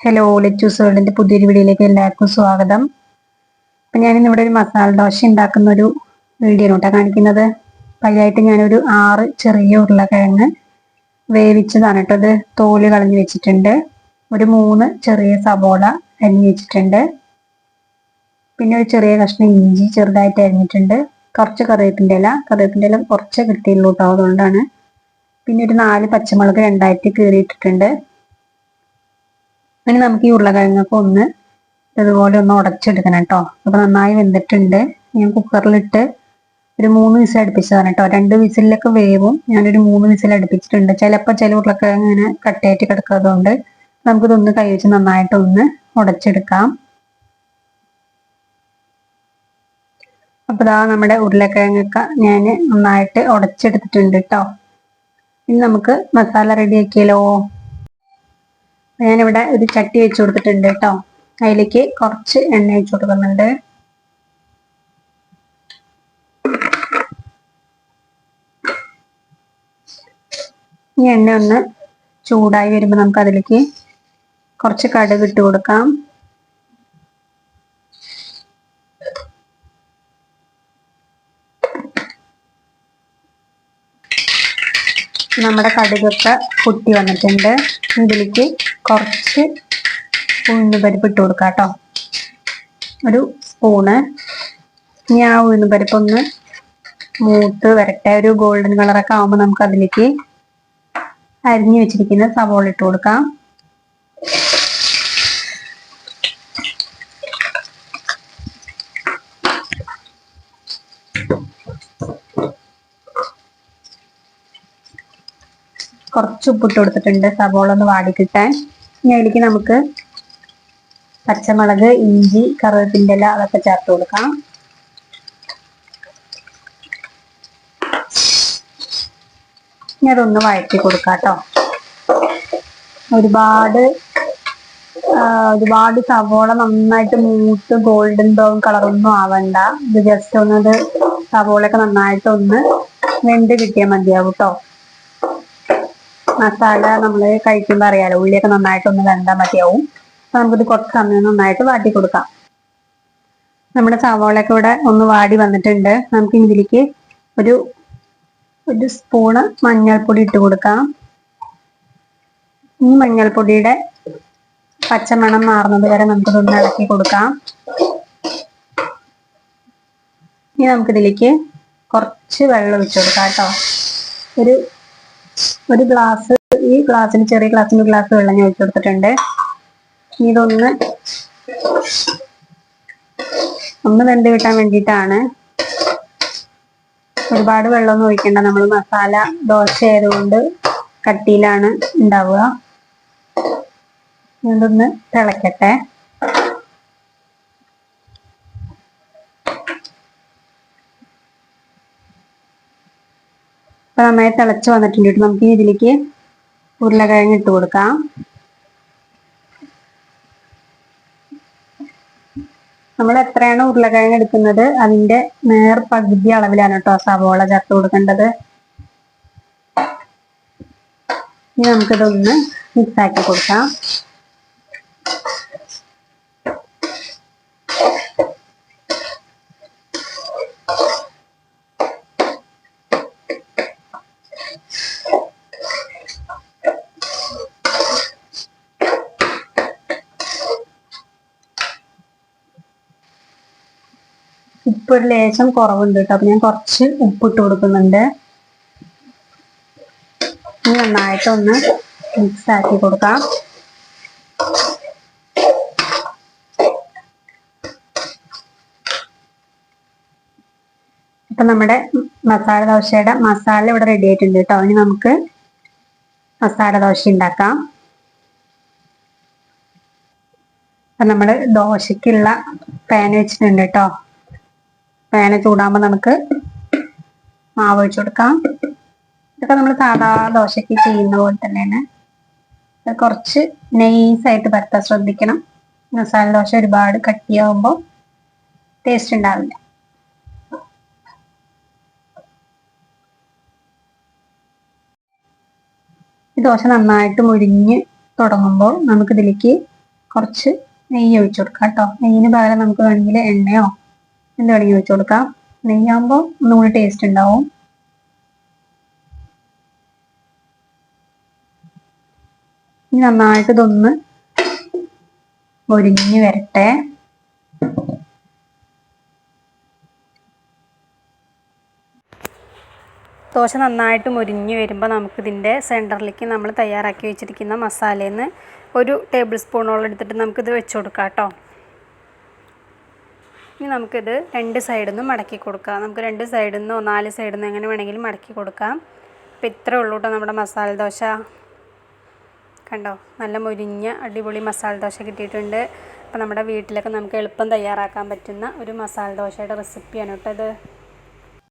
Hello lettuce വേൾഡിന്റെ പുതിയൊരു വീഡിയോയിലേക്ക് എല്ലാവർക്കും സ്വാഗതം. അപ്പം ഞാനിന്ന് ഇവിടെ ഒരു മസാല ദോശ ഉണ്ടാക്കുന്ന ഒരു വീഡിയോ നോട്ടാണ് കാണിക്കുന്നത്. പയ്യായിട്ട് ഞാനൊരു ആറ് ചെറിയ ഉരുളക്കിഴങ്ങ് വേവിച്ചതാണ് കേട്ടോ. അത് തോൽ കളഞ്ഞു വെച്ചിട്ടുണ്ട്. ഒരു മൂന്ന് ചെറിയ സബോള അരിഞ്ഞു വെച്ചിട്ടുണ്ട്. പിന്നെ ഒരു ചെറിയ കഷ്ണം ഇഞ്ചി ചെറുതായിട്ട് അരിഞ്ഞിട്ടുണ്ട്. കുറച്ച് കറിവേപ്പിന്റെ ഇല. കറിവേപ്പിന്റെ ഇല കുറച്ച് കിട്ടിയുള്ളൂ കേട്ടോ അതുകൊണ്ടാണ്. പിന്നെ ഒരു നാല് പച്ചമുളക് രണ്ടായിട്ട് കീറിയിട്ടിട്ടുണ്ട്. ഇനി നമുക്ക് ഈ ഉരുളക്കിഴങ്ങൊക്കെ ഒന്ന് ഇതുപോലെ ഒന്ന് ഉടച്ചെടുക്കണം കേട്ടോ. അപ്പൊ നന്നായി വെന്തിട്ടുണ്ട്. ഞാൻ കുക്കറിലിട്ട് ഒരു മൂന്ന് വിസിൽ അടുപ്പിച്ചതാണ് കേട്ടോ. രണ്ട് വിസിലൊക്കെ വേവും. ഞാനൊരു മൂന്ന് വിസിൽ അടുപ്പിച്ചിട്ടുണ്ട്. ചിലപ്പോൾ ചില ഉരുളക്കിഴങ്ങ് ഇങ്ങനെ കട്ടയായിട്ട് കിടക്കുന്നതുകൊണ്ട് നമുക്കിതൊന്ന് കൈ വെച്ച് നന്നായിട്ടൊന്ന് ഉടച്ചെടുക്കാം. അപ്പൊ ഇതാ നമ്മുടെ ഉരുളക്കിഴങ്ങൊക്കെ ഞാൻ നന്നായിട്ട് ഉടച്ചെടുത്തിട്ടുണ്ട് കേട്ടോ. ഇനി നമുക്ക് മസാല റെഡി ആക്കിയാലോ ഞാനിവിടെ ഒരു ചട്ടി വെച്ച് കൊടുത്തിട്ടുണ്ട് കേട്ടോ. അതിലേക്ക് കുറച്ച് എണ്ണ വെച്ച് കൊടുക്കുന്നുണ്ട്. ഈ എണ്ണ ഒന്ന് ചൂടായി വരുമ്പോൾ നമുക്ക് അതിലേക്ക് കുറച്ച് കടുക് ഇട്ട് കൊടുക്കാം. നമ്മുടെ കടുകൊക്കെ പൊട്ടി വന്നിട്ടുണ്ട്. ഇതിലേക്ക് കുറച്ച് ഉഴുന്നുപരിപ്പ് ഇട്ട് കൊടുക്കാം കേട്ടോ. ഒരു സ്പൂണ്. ഇനി ആ ഉഴുന്നുപരിപ്പ് ഒന്ന് മൂത്ത് വരട്ടെ. ഒരു ഗോൾഡൻ കളറൊക്കെ ആകുമ്പോൾ നമുക്ക് അതിലേക്ക് അരിഞ്ഞു വെച്ചിരിക്കുന്ന സവോള ഇട്ട് കൊടുക്കാം. കുറച്ച് ഉപ്പിട്ട് കൊടുത്തിട്ടുണ്ട്. സവോള ഒന്ന് വാടി കിട്ടാൻ ഇനി അതിലേക്ക് നമുക്ക് പച്ചമുളക് ഇഞ്ചി കറിവേപ്പിന്റെ ഇല അതൊക്കെ ചേർത്ത് കൊടുക്കാം. ഇനി അതൊന്ന് വഴറ്റി കൊടുക്കാം കേട്ടോ. ഒരുപാട് ഒരുപാട് സവോള നന്നായിട്ട് മൂത്ത് ഗോൾഡൻ ബ്രൗൺ കളറൊന്നും ആവണ്ട. ഇത് ജസ്റ്റ് ഒന്നത് സവോളയൊക്കെ നന്നായിട്ടൊന്ന് വെന്ത് കിട്ടിയാൽ മതിയാവും കേട്ടോ. മസാല നമ്മൾ കഴിക്കുമ്പോൾ അറിയാലോ ഉള്ളിയൊക്കെ നന്നായിട്ട് ഒന്ന് വെന്താൽ മതിയാവും. അപ്പൊ നമുക്കിത് കുറച്ച് സമയം നന്നായിട്ട് വാട്ടി കൊടുക്കാം. നമ്മുടെ സവാളയൊക്കെ ഇവിടെ ഒന്ന് വാടി വന്നിട്ടുണ്ട്. നമുക്ക് ഇതിലേക്ക് ഒരു ഒരു സ്പൂണ് മഞ്ഞൾപ്പൊടി ഇട്ട് കൊടുക്കാം. ഈ മഞ്ഞൾപ്പൊടിയുടെ പച്ചമണം മാറുന്നത് വരെ നമുക്കിതൊന്ന് ഇളക്കി കൊടുക്കാം. ഇനി നമുക്കിതിലേക്ക് കുറച്ച് വെള്ളം ഒഴിച്ചു കൊടുക്കാം കേട്ടോ. ഒരു ഒരു ഗ്ലാസ് ഈ ഗ്ലാസ്സിന് ചെറിയ ഗ്ലാസ്സിന് ഗ്ലാസ് വെള്ളം ഞാൻ ഒഴിച്ചു കൊടുത്തിട്ടുണ്ട്. ഇതൊന്ന് ഒന്ന് വെന്ത് കിട്ടാൻ വേണ്ടിയിട്ടാണ്. ഒരുപാട് വെള്ളമൊന്നും ഒഴിക്കേണ്ട. നമ്മൾ മസാല ദോശ ആയതുകൊണ്ട് കട്ടിയിലാണ് ഉണ്ടാവുക. ഇതൊന്ന് തിളക്കട്ടെ. ഇപ്പൊ നന്നായി തിളച്ച് വന്നിട്ടുണ്ട് നമുക്ക് ഇതിലേക്ക് ഉരുളക്കിഴങ്ങ് ഇട്ട് കൊടുക്കാം. നമ്മൾ എത്രയാണ് ഉരുളക്കിഴങ്ങ് എടുക്കുന്നത്? അതിന്റെ നേർ പകുതി അളവിലാണ് കേട്ടോ സവോള ചേർത്ത് കൊടുക്കേണ്ടത്. ഇനി നമുക്കിതൊന്ന് മിക്സാക്കി കൊടുക്കാം. ഉപ്പ് ഒരു ലേശം കുറവുണ്ട് കേട്ടോ. അപ്പൊ ഞാൻ കുറച്ച് ഉപ്പിട്ട് കൊടുക്കുന്നുണ്ട്. നന്നായിട്ടൊന്ന് മിക്സ് ആക്കി കൊടുക്കാം. ഇപ്പൊ നമ്മുടെ മസാല ദോശയുടെ മസാല ഇവിടെ റെഡി ആയിട്ടുണ്ട് കേട്ടോ. ഇനി നമുക്ക് മസാല ദോശ ഉണ്ടാക്കാം. അപ്പൊ നമ്മൾ ദോശക്കുള്ള പാൻ വെച്ചിട്ടുണ്ട് കേട്ടോ. പാന് ചൂടാകുമ്പോൾ നമുക്ക് മാവ് ഒഴിച്ചു കൊടുക്കാം. ഇതൊക്കെ നമ്മൾ സാധാ ദോശയ്ക്ക് ചെയ്യുന്ന പോലെ തന്നെയാണ്. കുറച്ച് നെയ്സായിട്ട് പരത്താൻ ശ്രദ്ധിക്കണം. മസാല ദോശ ഒരുപാട് കട്ടിയാവുമ്പോൾ ടേസ്റ്റ് ഉണ്ടാവില്ല. ഈ ദോശ നന്നായിട്ട് മുരിഞ്ഞ് തുടങ്ങുമ്പോൾ നമുക്കിതിലേക്ക് കുറച്ച് നെയ്യ് ഒഴിച്ചു കൊടുക്കാം കേട്ടോ. നെയ്യിന് പകരം നമുക്ക് വേണമെങ്കിൽ എണ്ണയോ എന്ത് വേണമെങ്കിൽ ഒഴിച്ചു കൊടുക്കാം. നെയ്യാകുമ്പോൾ ഒന്നുകൂടി ടേസ്റ്റ് ഉണ്ടാവും. ഇനി നന്നായിട്ട് ഇതൊന്ന് ഒരിഞ്ഞ് വരട്ടെ. ദോശ നന്നായിട്ട് മുരിഞ്ഞ് വരുമ്പോൾ നമുക്കിതിന്റെ സെന്ററിലേക്ക് നമ്മൾ തയ്യാറാക്കി വെച്ചിരിക്കുന്ന മസാലയിൽ നിന്ന് ഒരു ടേബിൾ സ്പൂണോളം എടുത്തിട്ട് നമുക്കിത് വെച്ച് കൊടുക്കാം കേട്ടോ ഇനി നമുക്കിത് രണ്ട് സൈഡിൽ നിന്ന് മടക്കി കൊടുക്കാം. നമുക്ക് രണ്ട് സൈഡിൽ നിന്നോ നാല് സൈഡിൽ നിന്നോ എങ്ങനെ വേണമെങ്കിലും മടക്കി കൊടുക്കാം. അപ്പോൾ ഇത്രേ ഉള്ളൂ കേട്ടോ നമ്മുടെ മസാല ദോശ. കണ്ടോ? നല്ല മുരിഞ്ഞ അടിപൊളി മസാല ദോശ കിട്ടിയിട്ടുണ്ട്. അപ്പോൾ നമ്മുടെ വീട്ടിലൊക്കെ നമുക്ക് എളുപ്പം തയ്യാറാക്കാൻ പറ്റുന്ന ഒരു മസാല ദോശയുടെ റെസിപ്പിയാണ് കേട്ടോ ഇത്.